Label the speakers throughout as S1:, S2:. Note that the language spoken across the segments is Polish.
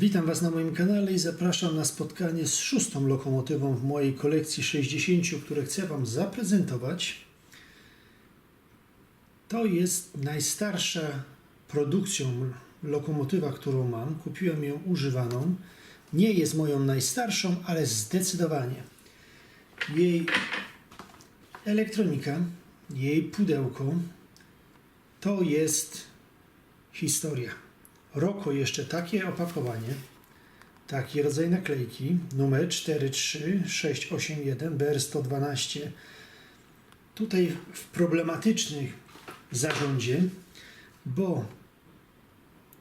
S1: Witam Was na moim kanale i zapraszam na spotkanie z szóstą lokomotywą w mojej kolekcji 60, które chcę Wam zaprezentować. To jest najstarsza produkcją lokomotywa, którą mam. Kupiłem ją używaną. Nie jest moją najstarszą, ale zdecydowanie. Jej elektronika, jej pudełko to jest historia. Roko jeszcze takie opakowanie, taki rodzaj naklejki, numer 43681 BR112. Tutaj w problematycznym zarządzie, bo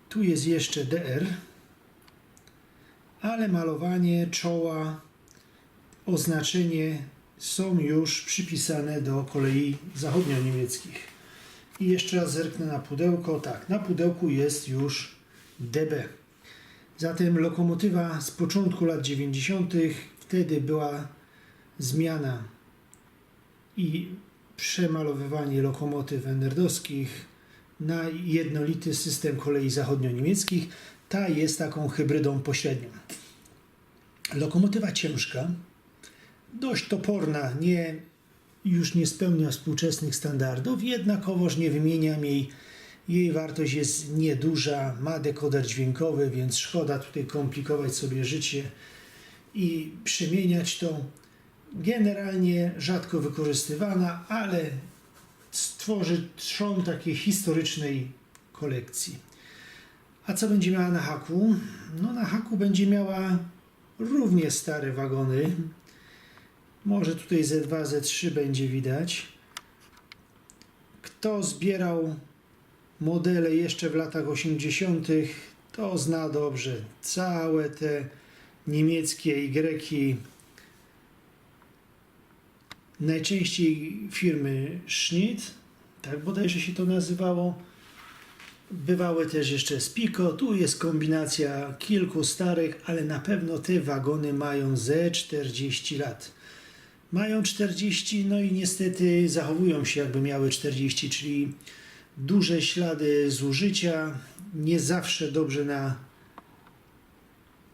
S1: tu jest jeszcze DR, ale malowanie czoła, oznaczenie są już przypisane do kolei zachodnio-niemieckich. I jeszcze raz zerknę na pudełko. Tak, na pudełku jest już DB. Zatem lokomotywa z początku lat 90. Wtedy była zmiana i przemalowywanie lokomotyw enerdowskich na jednolity system kolei zachodnio-niemieckich. Ta jest taką hybrydą pośrednią. Lokomotywa ciężka, dość toporna, nie, już nie spełnia współczesnych standardów, jednakowoż nie wymieniam jej jej wartość jest nieduża, ma dekoder dźwiękowy, więc szkoda tutaj komplikować sobie życie i przemieniać to. Generalnie rzadko wykorzystywana, ale stworzy trzon takiej historycznej kolekcji. A co będzie miała na haku? No na haku będzie miała równie stare wagony. Może tutaj Z2, Z3 będzie widać. Kto zbierał modele jeszcze w latach 80., to zna dobrze całe te niemieckie Y. Najczęściej firmy Schnitt, tak bodajże się to nazywało. Bywały też jeszcze Spico. Tu jest kombinacja kilku starych, ale na pewno te wagony mają ze 40 lat. Mają 40, no i niestety zachowują się jakby miały 40, czyli duże ślady zużycia, nie zawsze dobrze na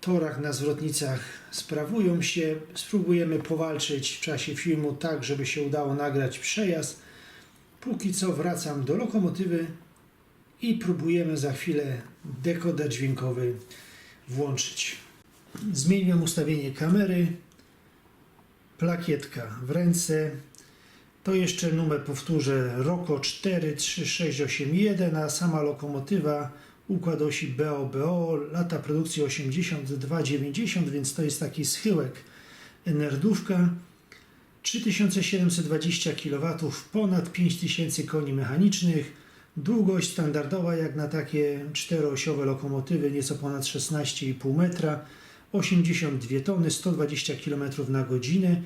S1: torach, na zwrotnicach sprawują się. Spróbujemy powalczyć w czasie filmu tak, żeby się udało nagrać przejazd. Póki co wracam do lokomotywy i próbujemy za chwilę dekoder dźwiękowy włączyć. Zmieniam ustawienie kamery, plakietka w ręce, to jeszcze numer powtórzę, ROKO 43681, a sama lokomotywa układ osi BOBO, lata produkcji 82-90, więc to jest taki schyłek enerdówka. 3720 kW, ponad 5000 koni mechanicznych, długość standardowa jak na takie czteroosiowe lokomotywy, nieco ponad 16,5 metra, 82 tony, 120 km na godzinę,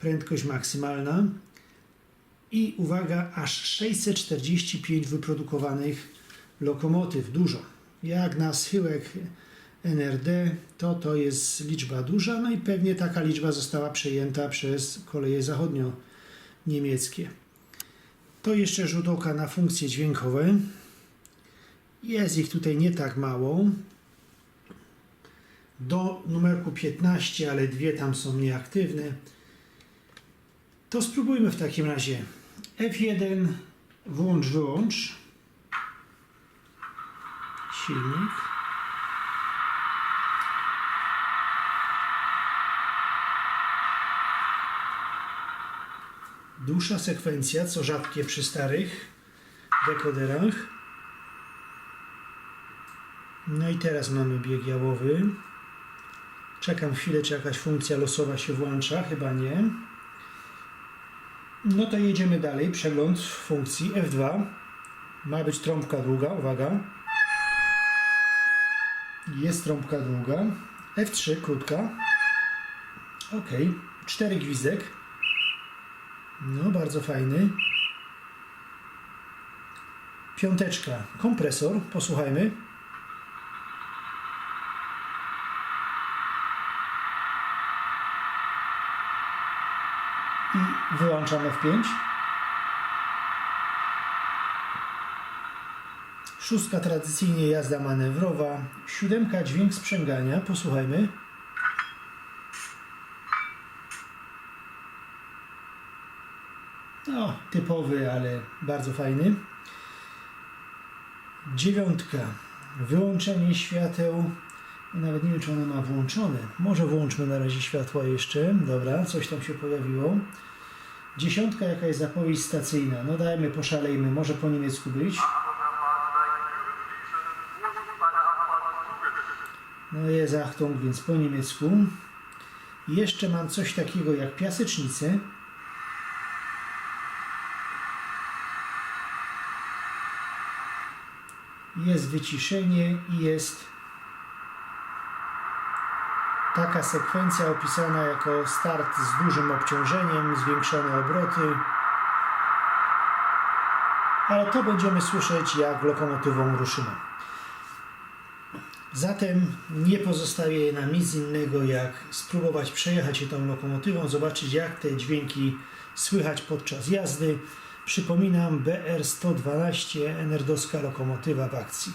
S1: prędkość maksymalna. I uwaga, aż 645 wyprodukowanych lokomotyw. Dużo. Jak na schyłek NRD, to to jest liczba duża, no i pewnie taka liczba została przejęta przez koleje zachodnio-niemieckie. To jeszcze rzut oka na funkcje dźwiękowe. Jest ich tutaj nie tak mało. Do numerku 15, ale dwie tam są nieaktywne. To spróbujmy w takim razie. F1 włącz, wyłącz. Silnik. Dłuższa sekwencja, co rzadkie przy starych dekoderach. No i teraz mamy bieg jałowy. Czekam chwilę, czy jakaś funkcja losowa się włącza. Chyba nie. No to jedziemy dalej. Przegląd funkcji F2. Ma być trąbka długa, uwaga. Jest trąbka długa. F3 krótka. Ok. Cztery gwizdek. No, bardzo fajny. Piąteczka. Kompresor. Posłuchajmy. I wyłączam F5. Szóstka tradycyjnie jazda manewrowa. Siódemka dźwięk sprzęgania, posłuchajmy. No, typowy, ale bardzo fajny. Dziewiątka. Wyłączenie świateł. Nawet nie wiem, czy ona ma włączone. Może włączmy na razie światła jeszcze. Dobra, coś tam się pojawiło. Dziesiątka, jaka jest zapowiedź stacyjna. No dajmy, poszalejmy. Może po niemiecku być. No jest Achtung, więc po niemiecku. Jeszcze mam coś takiego jak piasecznicę. Jest wyciszenie i jest taka sekwencja opisana jako start z dużym obciążeniem, zwiększone obroty. Ale to będziemy słyszeć jak lokomotywą ruszymy. Zatem nie pozostaje nam nic innego jak spróbować przejechać się tą lokomotywą, zobaczyć jak te dźwięki słychać podczas jazdy. Przypominam BR-112 enerdowska lokomotywa w akcji.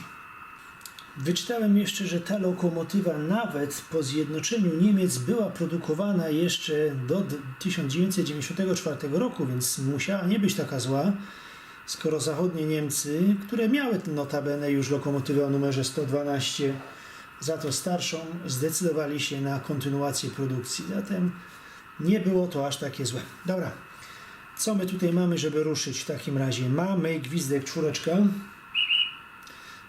S1: Wyczytałem jeszcze, że ta lokomotywa nawet po zjednoczeniu Niemiec była produkowana jeszcze do 1994 roku, więc musiała nie być taka zła, skoro zachodnie Niemcy, które miały notabene już lokomotywę o numerze 112, za to starszą, zdecydowali się na kontynuację produkcji. Zatem nie było to aż takie złe. Dobra, co my tutaj mamy, żeby ruszyć w takim razie? Mamy gwizdek czwóreczka.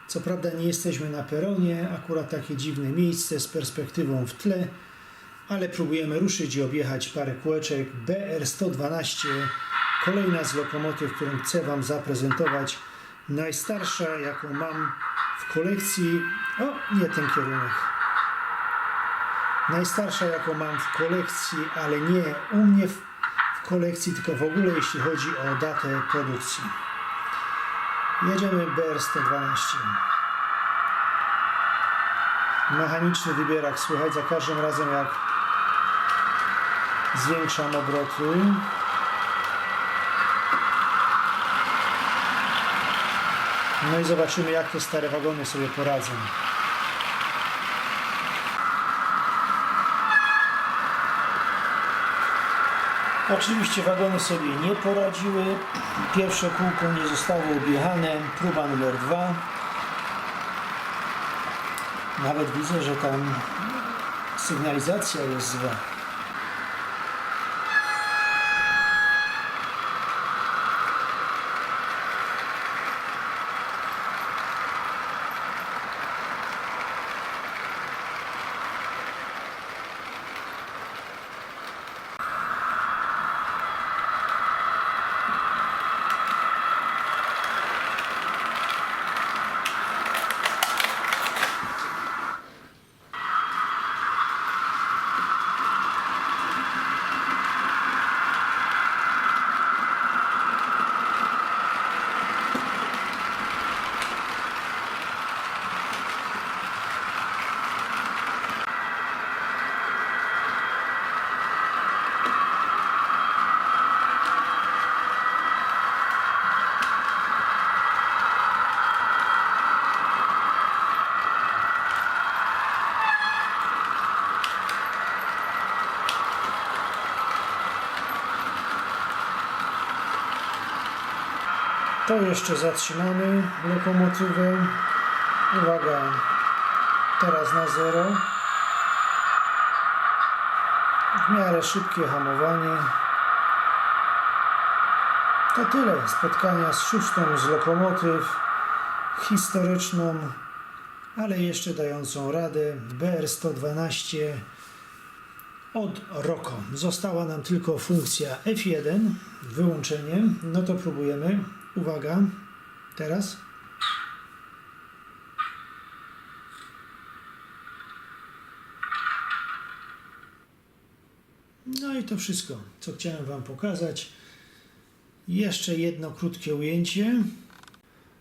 S1: Co prawda nie jesteśmy na peronie, akurat takie dziwne miejsce z perspektywą w tle, ale próbujemy ruszyć i objechać parę kółeczek. BR-112, kolejna z lokomotyw, którą chcę Wam zaprezentować. Najstarsza, jaką mam w kolekcji. O, nie ten kierunek. Najstarsza, jaką mam w kolekcji, ale nie u mnie w, w kolekcji, tylko w ogóle jeśli chodzi o datę produkcji. Jedziemy BR-112. Mechaniczny wybierak słychać za każdym razem jak zwiększam obroty. No i zobaczymy jak te stare wagony sobie poradzą. Oczywiście wagony sobie nie poradziły. Pierwsze kółko nie zostało objechane. Próba numer dwa. Nawet widzę, że tam sygnalizacja jest zła. To jeszcze zatrzymamy lokomotywę. Uwaga, teraz na zero. W miarę szybkie hamowanie. To tyle spotkania z szóstą z lokomotyw historyczną, ale jeszcze dającą radę BR-112 od Roko. Została nam tylko funkcja F1, wyłączenie. No to próbujemy. Uwaga, teraz. No i to wszystko, co chciałem Wam pokazać. Jeszcze jedno krótkie ujęcie.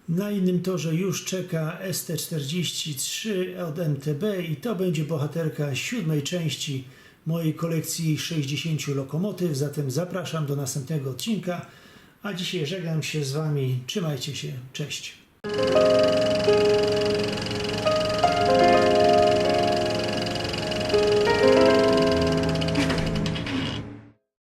S1: Na innym torze już czeka ST43 od MTB i to będzie bohaterka siódmej części mojej kolekcji 60 lokomotyw. Zatem zapraszam do następnego odcinka. A dzisiaj żegnam się z Wami. Trzymajcie się. Cześć.